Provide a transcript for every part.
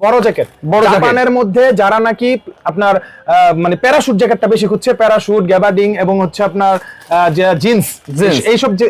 বড় জ্যাকেট। বড় জাপানের মধ্যে যারা নাকি আপনার মানে প্যারাশুট জ্যাকেটটা বেশি খুঁজছে প্যারাশুট গ্যাবার্ডিং এবং হচ্ছে আপনার যে জিন্স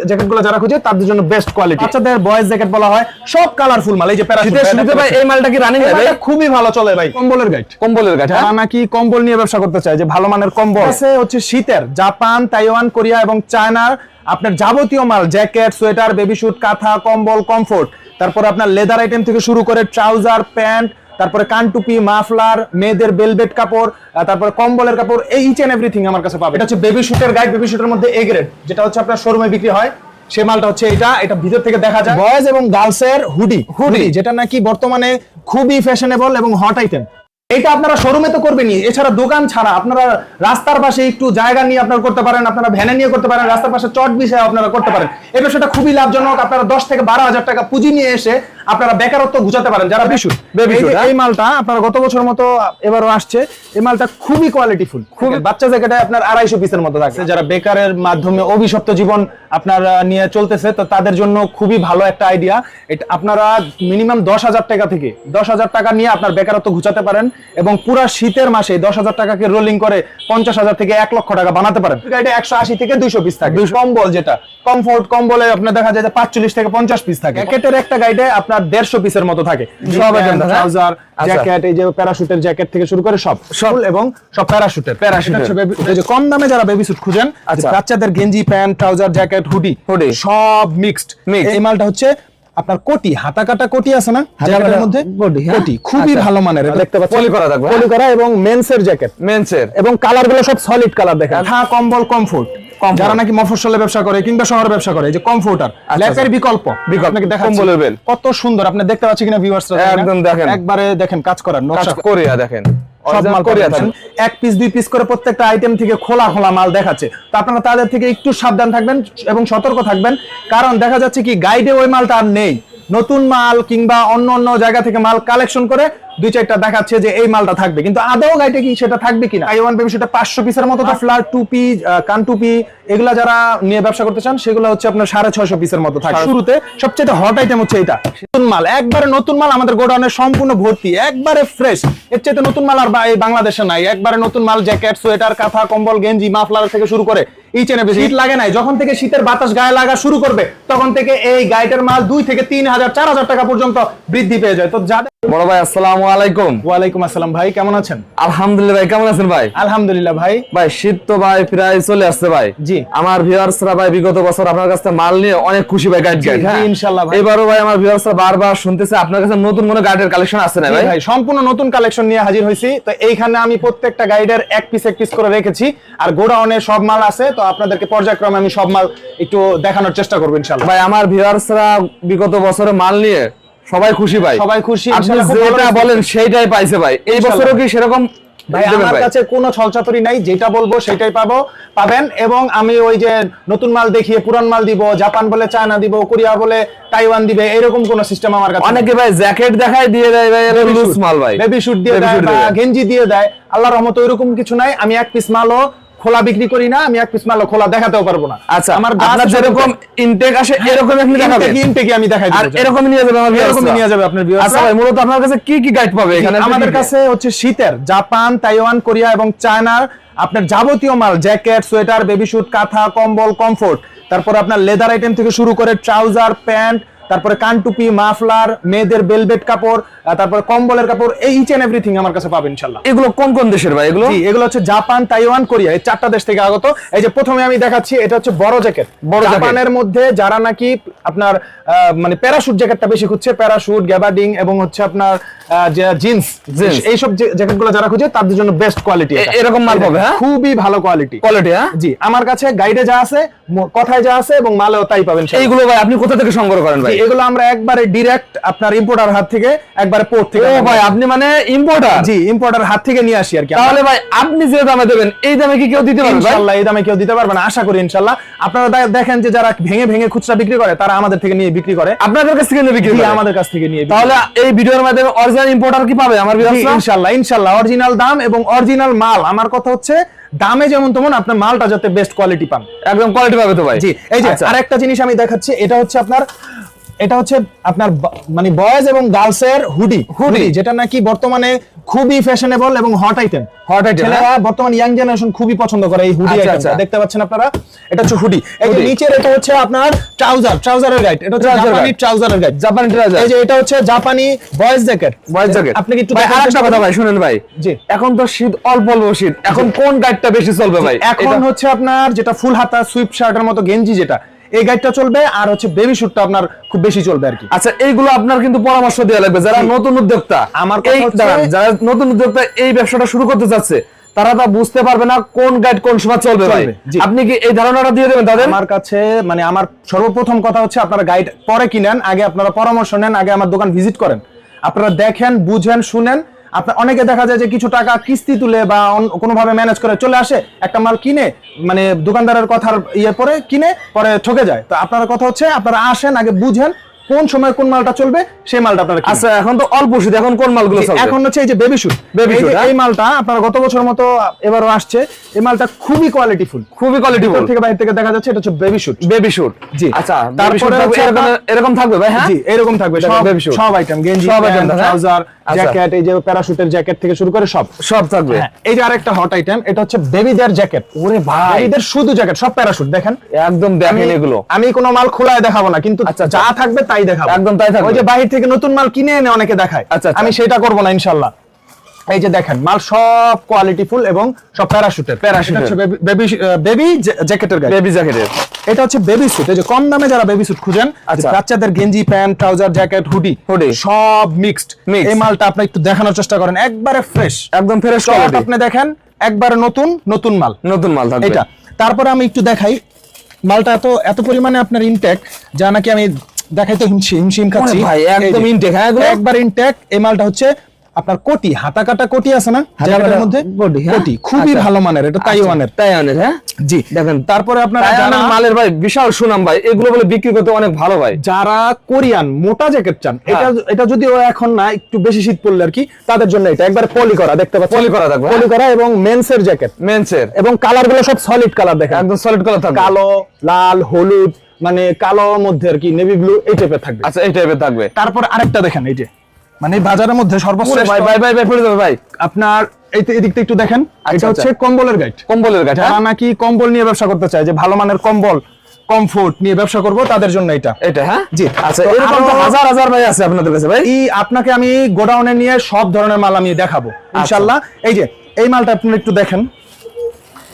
জ্যাকেটগুলো যারা খুঁজে তাদের জন্য বেস্ট কোয়ালিটি বাচ্চাদের বয়েজ জ্যাকেট বলা হয় সব কালারফুল মাল এই যে প্যারাশুট শুরুতে ভাই এই মালটা কি রানিং ভাই খুবই ভালো চলে ভাই। কম্বলের গাইড কম্বলের গাছ হ্যাঁ? যারা নাকি কম্বল নিয়ে ব্যবসা করতে চায় যে ভালো মানের কম্বল। আছে হচ্ছে শীতের জাপান তাইওয়ান কোরিয়া এবং চায়নার আপনার যাবতীয় মাল জ্যাকেট সোয়েটার বেবি স্যুট কাঁথা কম্বল কমফোর্ট তারপর আপনার লেদার আইটেম থেকে শুরু করে ট্রাউজার প্যান্ট তারপরে কানটুপি মাফলার মেয়েদের বেলভেট কাপড় তারপরে কম্বলের কাপড় এই ইচ এন্ড এভরিথিং আমার কাছে পাবে। এটা হচ্ছে বেবি শুটের গাইড বেবি শুটের মধ্যে এ গ্রেড যেটা হচ্ছে আপনার শোরুমে বিক্রি হয় সে মালটা হচ্ছে এটা এটা ভিতর থেকে দেখা যায়। বয়েজ এবং গার্লস এর হুডি হুডি যেটা নাকি বর্তমানে খুবই ফ্যাশনেবল এবং হট আইটেম এটা আপনারা শোরুমে তো করবেনই। এছাড়া দোকান ছাড়া আপনারা রাস্তার পাশে একটু জায়গা নিয়ে আপনারা করতে পারেন আপনারা ভ্যানে নিয়ে করতে পারেন রাস্তার পাশে চট বিষয়ে আপনারা করতে পারেন। এই ব্যবসাটা খুবই লাভজনক। আপনারা দশ থেকে বারো হাজার টাকা পুঁজি নিয়ে এসে আপনারা বেকারত্ব ঘুচাতে পারেন যারা এই shoot, হ্যাঁ? এই মালটা আপনারা গত বছর মতো এবারও আসছে এই মালটা খুবই কোয়ালিটিফুল খুবই বাচ্চা জ্যাকেটে আপনার আড়াইশো পিসের মতো থাকছে যারা বেকারের মাধ্যমে অভিশপ্ত জীবন আপনার নিয়ে চলতেছে তো তাদের জন্য খুবই ভালো একটা আইডিয়া এটা আপনারা মিনিমাম দশ হাজার টাকা থেকে দশ হাজার টাকা নিয়ে আপনার বেকারত্ব ঘুচাতে পারেন এবং পুরো শীতের মাসে দশ হাজার টাকাকে রোলিং করে পঞ্চাশ হাজার থেকে এক লক্ষ টাকা বানাতে পারেন। এটা একশো আশি থেকে দুইশো পিস থাকে। কম্বল যেটা। কমফোর্ট কম্বলে আপনার দেখা যায় যে পাঁচচল্লিশ থেকে পঞ্চাশ পিস থাকে। জ্যাকেটের একটা গাইডে আপনার দেড়শো পিসের মতো থাকে। সব ট্রাউজার আচ্ছা। জ্যাকেট এই যে প্যারাশুটের জ্যাকেট থেকে শুরু করে সব। সব। এবং সব প্যারাশুটের এই যে কম দামে যারা বেবি স্যুট খুঁজেন আচ্ছা। বাচ্চাদের গেঞ্জি pant trouser jacket hoodie Hoodie। সব মিক্সড এই মালটা হচ্ছে আপনার কোটি। হাতা কাটা কোটি আছে না? জ্যাকেটের মধ্যে? কোটি, হ্যাঁ? খুবই আচ্ছা। ভালো মানের। দেখতে পাচ্ছেন? পলি করা থাকবে, হ্যাঁ? পলি করা এবং মেন্সের জ্যাকেট মেন্সের এবং কালারগুলো সব সলিড কালার দেখেন। থা কম্বল কমফোর্ট। যারা নাকি মফস্বলে ব্যবসা করে কিংবা শহরে ব্যবসা করে যে কমফোর্টার ল্যাপের বিকল্প। বিকল্প, আপনাকে দেখাচ্ছি। কম্বলের বেল। কত সুন্দর আপনি দেখতে পাচ্ছেন কিনা ভিউয়ার্স একদম দেখেন। একবারে দেখেন কাজ করার নকশা। কোরিয়া দেখেন। সব মাল কোরিয়া পাচ্ছেন। থাকবে এক পিস দুই পিস করে প্রত্যেকটা আইটেম থেকে খোলা খোলা মাল দেখাচ্ছে। তো আপনারা তাদের থেকে একটু সাবধান থাকবেন এবং সতর্ক থাকবেন। কারণ দেখা যাচ্ছে কি গাইডে ওই মালটা আর নেই। নতুন মাল কিংবা অন্য অন্য জায়গা থেকে মাল কালেকশন করে দুই চারটা দেখাচ্ছে যে এই মালটা থাকবে। কিন্তু আদৌ গাইডে কি সেটা থাকবে কিনা? আই ওয়ান বেবি সেটা পাঁচশো পিসের মতো তো ফ্লার টুপি কান টুপি এগুলা যারা নিয়ে ব্যবসা করতে চান সেগুলো হচ্ছে আপনার সাড়ে ছয়শো পিসের মতো থাকে। শুরুতে সবচেয়ে হট আইটেম হচ্ছে এটা। নতুন মাল একবারে নতুন মাল আমাদের গোডাউনের সম্পূর্ণ ভর্তি একবারে ফ্রেশ এর চাইতে নতুন মাল আর এই বাংলাদেশে নাই। একবারে নতুন মাল জ্যাকেট সোয়েটার কাঁথা কম্বল গেঞ্জি মাফলার থেকে শুরু করে ইচ এন্ড এভরি শীত লাগে নাই। যখন থেকে শীতের বাতাস গায়ে লাগা শুরু করবে তখন থেকে এই গাইডের মাল দুই থেকে তিন হাজার চার হাজার টাকা পর্যন্ত বৃদ্ধি পেয়ে যায়। তো যাদের বড় ভাই আসসালামু আলাইকুম। ওয়ালাইকুম আসসালাম ভাই কেমন আছেন? আলহামদুলিল্লাহ ভাই কেমন আছেন ভাই? আলহামদুলিল্লাহ ভাই। ভাই শীত তো ভাই প্রায় চলে আসছে ভাই। জি। আমার ভিউয়ার্সরা ভাই বিগত বছর আপনার কাছে মাল নিয়ে অনেক খুশি ভাই গাইড গাইড জি, ইনশাআল্লাহ ভাই। এবারও ভাই আমার ভিউয়ার্সরা বারবার শুনতেছে আপনার কাছে নতুন কোনো গাইডের কালেকশন আছে না ভাই? ভাই সম্পূর্ণ নতুন কালেকশন নিয়ে হাজির হয়েছি। তো এইখানে আমি প্রত্যেকটা গাইডের এক পিস এক পিস করে রেখেছি। আর গোডাউনে সব মাল আছে তো আপনাদেরকে পর্যায়ক্রমে আমি সব মাল একটু দেখানোর চেষ্টা করব ইনশাল্লাহ ভাই আমার ভিউয়ার্সরা বিগত বছরে মাল নিয়ে সবাই খুশি ভাই। সবাই খুশি, আপনি যেটা বলেন সেইটাই পাইছে ভাই। এই বছরও কি সেরকম ভাই আমার কাছে কোনো ছলচাতুরি নাই যেটা বলব সেটাই পাবো পাবেন। এবং আমি ওই যে নতুন মাল দেখিয়ে পুরান মাল দিব জাপান বলে চায়না দিব কোরিয়া বলে তাইওয়ান দিবে এরকম কোন সিস্টেম আমার কাছে অনেকে ভাই জ্যাকেট দেখায় দিয়ে দেয় ভাই লুজ মাল ভাই। বেবি শুট দিয়ে দেয় গেঞ্জি দিয়ে দেয়। আল্লাহর রহমতে ওইরকম কিছু নাই। আমি এক পিস মালও খোলা বিক্রি করি না আমি এক পিস মালও খোলা দেখাতেও পারব না। আচ্ছা আমার আপনার যেরকম ইনটেক আসে এরকম আপনি দেখাবেন। ইনটেকে আমি দেখাই আর এরকম নিয়ে যাবে আমার রা। নিয়ে যাবে আপনার viewers আচ্ছা ভাই মূলত আপনার কাছে কি কি গাইড পাবে এখানে? আমাদের কাছে হচ্ছে শীতের জাপান তাইওয়ান কোরিয়া এবং চায়নার আপনার যাবতীয় মাল জ্যাকেট সোয়েটার বেবি স্যুট কাঁথা কম্বল কমফোর্ট তারপর আপনার লেদার আইটেম থেকে শুরু করে ট্রাউজার প্যান্ট তারপরে কানটুপি মাফলার মেয়েদের বেলভেট কাপড় তারপরে কম্বলের কাপড় এই ইচ এন্ড এভরিথিং আমার কাছে পাবেন ইনশাল্লাহ এগুলো কোন কোন দেশের ভাই এগুলো? এগুলো হচ্ছে জাপান তাইওয়ান কোরিয়া এই চারটা দেশ থেকে আগত। এই যে প্রথমে আমি দেখাচ্ছি এটা হচ্ছে বড় জ্যাকেট। বড়। জাপানের মধ্যে যারা নাকি আপনার মানে প্যারাশুট জ্যাকেটটা বেশি খুঁজছে প্যারাশুট গ্যাবার্ডিং এবং হচ্ছে আপনার যে জিন্স। এইসব জ্যাকেটগুলো যারা খুঁজে তাদের জন্য বেস্ট কোয়ালিটি এরকম মাল পাবে, হ্যাঁ? খুবই ভালো কোয়ালিটি কোয়ালিটি হ্যাঁ? জি আমার কাছে গাইডে যা আছে কথায় যা আছে এবং মালেও তাই পাবেন এইগুলো ভাই আপনি কোথা থেকে সংগ্রহ করেন ভাই? এগুলো আমরা একবারে ডিরেক্ট আপনার ইম্পোর্টার হাত থেকে একবারে পোর্ট থেকে ও ভাই আপনি মানে ইম্পোর্টার জি ইম্পোর্টার হাত থেকে নিয়ে আসি আর কি তাহলে ভাই আপনি যে দামে দেবেন এই দামে কি কেউ দিতে পারবে ভাই? ইনশাল্লাহ এই দামে কেউ দিতে পারবে না আশা করি ইনশাল্লাহ। আপনারা দেখেন যে যারা ভেঙে ভেঙে খুচরা বিক্রি করে তারা আমাদের থেকে নিয়ে বিক্রি করে। আপনাদের কাছ থেকে নিয়ে বিক্রি করে? আমাদের কাছ থেকে নিয়ে তাহলে এই ভিডিওর মাধ্যমে অরিজিনাল ইম্পোর্টার কি পাবে আমার ভিউয়ার্সরা ইনশাল্লাহ ইনশাল্লাহ অরিজিনাল দাম এবং অরিজিনাল মাল। আমার কথা হচ্ছে দামে যেমন তেমন আপনার মালটা যাতে বেস্ট কোয়ালিটি পান। একদম কোয়ালিটি পাবে তো ভাই। জি এই যে আচ্ছা। আরেকটা জিনিস আমি দেখাচ্ছি এটা হচ্ছে আপনার এটা হচ্ছে আপনার মানে বয়েজ এবং গার্লস এর হুডি। হুডি যেটা নাকি বর্তমানে খুবই ফ্যাশনেবল এবং হট আইটেম হট item, ছেলেরা বর্তমান ইয়াং জেনারেশন খুবই পছন্দ করে এই হুডি আচ্ছা, আইটেমটা আচ্ছা। দেখতে পাচ্ছেন আপনারা? এটা হচ্ছে হুডি। এই নিচের এটা হচ্ছে আপনার ট্রাউজার ট্রাউজারের গাইড এটা হচ্ছে জাপানি। ট্রাউজারের গাইড জাপানি ট্রাউজার এই যে এটা হচ্ছে জাপানি বয়েজ জ্যাকেট বয়েজ জ্যাকেট আপনি কি একটু দেখার আরেকটা কথা ভাই শুনেন ভাই। জি। এখন তো শীত অল্প অল্প শীত। এখন কোন গাইডটা বেশি চলবে ভাই? এখন হচ্ছে আপনার যেটা ফুল হাতা সুইপ শার্টের মতো গেঞ্জি যেটা এই গাইডটা চলবে আর হচ্ছে বেবি শুটটা আপনার খুব বেশি চলবে আর কি। আচ্ছা এইগুলো আপনার কিন্তু পরামর্শ দেওয়া লাগবে। যারা নতুন উদ্যোক্তা আমার যারা নতুন উদ্যোক্তা এই ব্যবসাটা শুরু করতে চাচ্ছে তারা তা বুঝতে পারবে না কোন গাইড কোন সময় চলবে ভাই। আপনি কি এই ধারণাটা দিয়ে দেবেন তাদের? আমার কাছে মানে আমার সর্বপ্রথম কথা হচ্ছে আপনারা গাইড পরে কিনেন আগে আপনারা পরামর্শ নেন আগে আমার দোকান ভিজিট করেন। আপনারা দেখেন বুঝেন শুনেন আপনার অনেকে দেখা যায় যে কিছু টাকা কিস্তি তুলে বা কোনোভাবে ম্যানেজ করে চলে আসে একটা মাল কিনে মানে দোকানদারের কথার ইয়ে পরে কিনে পরে ঠকে যায় তো আপনার কথা হচ্ছে আপনারা আসেন আগে বুঝেন কোন সময় কোন মালটা চলবে সেই মালটা আপনারা। আচ্ছা এখন তো অল্প শীত এখন কোন মালগুলো চলবে এখন হচ্ছে এই যে বেবি শুট Baby shoot, হ্যাঁ? এই মালটা আপনার গত বছর মতো এবারও আসছে এই মালটা খুবই কোয়ালিটিফুল খুবই কোয়ালিটি ভিতর থেকে বাইরে থেকে দেখা যাচ্ছে এটা হচ্ছে বেবি শুট বেবি শুট জি। আচ্ছা তারপরে এরকম থাকবে ভাই হ্যাঁ জি এরকম থাকবে এটা সব baby suit। সব আইটেম গেঞ্জি সব আইটেম হ্যাঁ? ট্রাউজার আচ্ছা। জ্যাকেট এই যে প্যারাশুটের জ্যাকেট থেকে শুরু করে সব। সব থাকবে। হ্যাঁ, এই যে আরেকটা হট আইটেম এটা হচ্ছে বেবিদের জ্যাকেট। ওরে ভাই। বেবিদের শুধু জ্যাকেট সব প্যারাশুট দেখেন। একদম দেখেন এগুলো। আমি কোনো মাল খোলায় দেখাবো না কিন্তু আচ্ছা, আচ্ছা। যা থাকবে তাই দেখাবো। একদম তাই থাকবে। ওই যে বাহির থেকে নতুন মাল কিনে এনে অনেকে দেখায়। আচ্ছা, আচ্ছা। আমি সেটা করব না ইনশাল্লাহ। এই যে দেখেন মাল সব কোয়ালিটি ফুল এবং সব প্যারাশুটের এর। হচ্ছে বেবি বেবি জ্যাকেটের গায়ে বেবি জ্যাকেটের এটা হচ্ছে বেবি স্যুট এই যে কম দামে যারা বেবি স্যুট খুঁজেন আচ্ছা। বাচ্চাদের গেঞ্জি pant trouser jacket hoodie hoodie সব মিক্সড এই মালটা আপনি একটু দেখানোর চেষ্টা করেন একবারে ফ্রেশ একদম ফ্রেশ কোয়ালিটি আপনি দেখেন একবারে নতুন নতুন মাল। নতুন মাল থাকবে। এটা। তারপরে আমি একটু দেখাই মালটা এত এত পরিমাণে আপনার ইনটেক যা নাকি আমি দেখাইতে হিমশি হিমশিম খাচ্ছি। ভাই, একদম intake, হ্যাঁ, একবার ইনটেক এই মালটা হচ্ছে আপনার কোটি হাতা কাটা কোটি আছে না? কাটা মধ্যে কোটি, হ্যাঁ? খুবই আচ্ছা। ভালো মানের এটা তাইওয়ানের। তাইওয়ানের হ্যাঁ? জি। দেখেন তারপরে আপনারা যারা- মালের ভাই বিশাল সুনাম ভাই এগুলো বলে বিক্রি করতে অনেক ভালো ভাই। যারা কোরিয়ান মোটা জ্যাকেট চান এটা এটা যদিও এখন না একটু বেশি শীত পড়লে আর কি তাদের জন্য এটা। একবার পলি করা দেখতে পাচ্ছেন? Poly করা থাকবে, পলি করা এবং মেন্সের জ্যাকেট। মেন্সের এবং কালারগুলো সব সলিড কালার দেখেন। একদম সলিড কালার থাকবে। কালো লাল হলুদ মানে কালো মধ্যে আর কি নেভি ব্লু এই টাইপের থাকবে। আচ্ছা এই টাইপের থাকবে। তারপর আরেকটা দেখেন এই যে। মানে বাজারের মধ্যে সর্বশ্রেষ্ঠ ভাই ভাই ভাই ভাই পড়ে যাবে ভাই। আপনার এই এদিকটা একটু দেখেন। আচ্ছা, এটা হচ্ছে কম্বলের গাইড কম্বলের গাছ হ্যাঁ। যারা নাকি কম্বল নিয়ে ব্যবসা করতে চায় যে ভালো মানের কম্বল কমফোর্ট নিয়ে ব্যবসা করব তাদের জন্য এটা। এটা হ্যাঁ? জি। আচ্ছা এরকম তো হাজার হাজার ভাই আছে আপনাদের কাছে ভাই। এই আপনাকে আমি গোডাউনে নিয়ে সব ধরনের মাল আমি দেখাবো ইনশাআল্লাহ এই যে এই মালটা আপনি একটু দেখেন।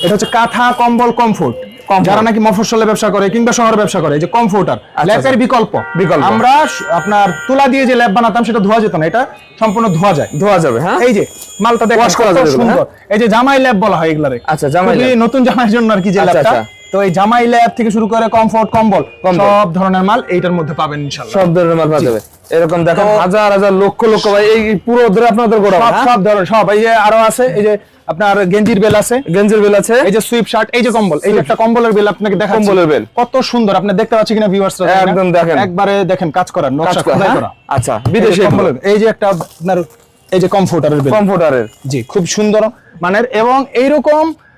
এটা হচ্ছে কাঁথা কম্বল কমফোর্ট। যারা নাকি মফস্বলে ব্যবসা করে কিংবা শহরে ব্যবসা করে যে কমফোর্টার ল্যাপের বিকল্প আচ্ছা। বিকল্প। আমরা আপনার তুলা দিয়ে যে ল্যাপ বানাতাম সেটা ধোয়া যেত না এটা সম্পূর্ণ ধোয়া যায়। ধোয়া যাবে হ্যাঁ? এই যে মালটা দেখেন Wash করা যাবে সুন্দর। এই যে জামাই ল্যাব বলা হয় এগুলারে। আচ্ছা, জামাই নতুন জামাইয়ের জন্য আর কি যে আচ্ছা, আচ্ছা। তো এই জামাই ল্যাব থেকে শুরু করে কমফোর্ট কম্বল। সব ধরনের মাল এইটার মধ্যে পাবেন ইনশাল্লাহ সব ধরনের মাল পাওয়া যাবে। এরকম দেখেন হাজার হাজার লক্ষ লক্ষ ভাই এই পুরো ধরে আপনাদের গোড়া সব সব ধরনের সব। এই যে আরও আছে এই যে আপনার গেঞ্জির বেল আছে? গেঞ্জির বেল আছে। এই যে সুইপ শার্ট এই যে কম্বল এই যে একটা কম্বলের বেল আপনাকে দেখা কম্বলের বেল। কত সুন্দর আপনি দেখতে পাচ্ছেন কিনা ভিউয়ার্সরা একদম দেখেন। একবারে দেখেন কাজ করা নকশা খোদাই করা। হ্যাঁ? আচ্ছা বিদেশি কম্বল এই যে একটা আপনার এই যে কমফোর্টারের বেল। কমফোর্টারের জি খুব সুন্দর মানের এবং এইরকম রকম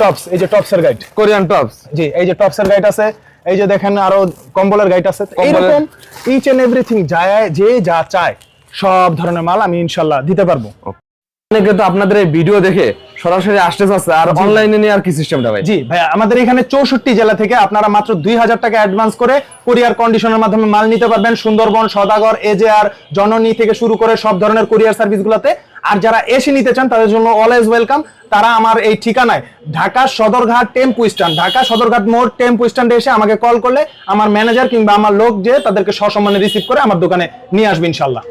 টপস এই যে টপসের গাইড কোরিয়ান টপস জি এই যে টপসের গাইড আছে এই যে দেখেন আরও কম্বলের গাইড আছে। এইরকম ইচ এন্ড এভরিথিং যায় যে যা চায় সব ধরনের মাল আমি ইনশাল্লাহ দিতে পারব। অনেকে তো আপনাদের এই ভিডিও দেখে সরাসরি আসতে চাচ্ছে আর অনলাইনে নিয়ে আর কি সিস্টেমটা ভাই? জি ভাই আমাদের এখানে চৌষট্টি জেলা থেকে আপনারা মাত্র দুই হাজার টাকা অ্যাডভান্স করে কুরিয়ার কন্ডিশনের মাধ্যমে মাল নিতে পারবেন। সুন্দরবন সদাগর এজেআর জননী থেকে শুরু করে সব ধরনের কুরিয়ার সার্ভিস গুলাতে। আর যারা এসে নিতে চান তাদের জন্য অলওয়েজ ওয়েলকাম তারা আমার এই ঠিকানায় ঢাকা সদরঘাট টেম্পু স্ট্যান্ড ঢাকা সদরঘাট মোড় টেম্পু স্ট্যান্ডে এসে আমাকে কল করলে আমার ম্যানেজার কিংবা আমার লোক যে তাদেরকে সসম্মানে রিসিভ করে আমার দোকানে নিয়ে আসবে ইনশাল্লাহ